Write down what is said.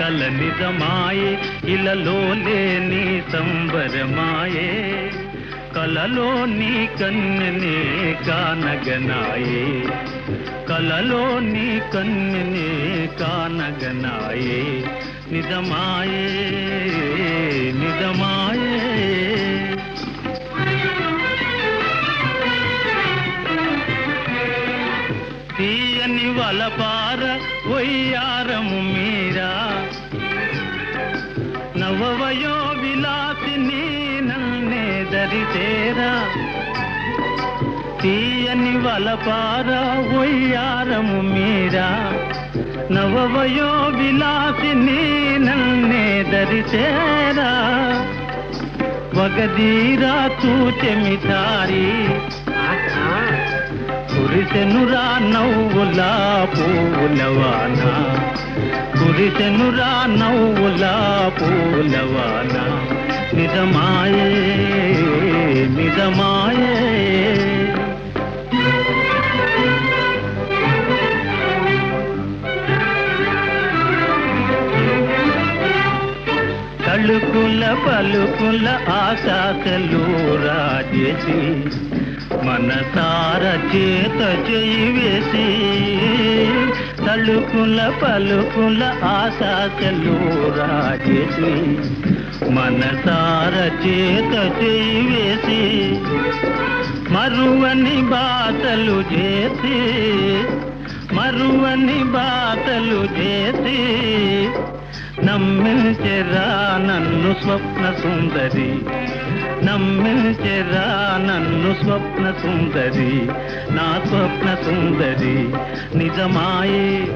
కల నిజమాయే ఇలలో లేని సంబరమాయే. కలలో నీ కన్నెనే కానగనాయే. కలలో నీ కన్నెనే కానగనాయే. నిజమాయే నిజమాయే. తీయని వలపార ఒయ్యారము మీరా. నవవయో విలాసిని నన్నే దరితేరా తీయని వలపార ఒయ్యారము మీరా. నవవయో విలాసిని నన్నే దరితేరా వగదీరా తూచెమితారి కురిసెనురా నవ్వులా పూలవాన కురిసెనురా నవ్వులా పూలవాన నిజమాయే పలుకుల పలుకుల ఆశాసలు రాజేసి మనసార చేత చేయి వేసి తలుకుల పలుకుల ఆశాసలు రాజేసి మనసార చేత చేయి వేసి మరువని బాటలు చేసి మరువని బాటలు చేసి నమ్మించెరా నన్ను స్వప్న సుందరి. నమ్మించెరా నన్ను స్వప్న సుందరి. నా స్వప్న సుందరి. నిజమాయే.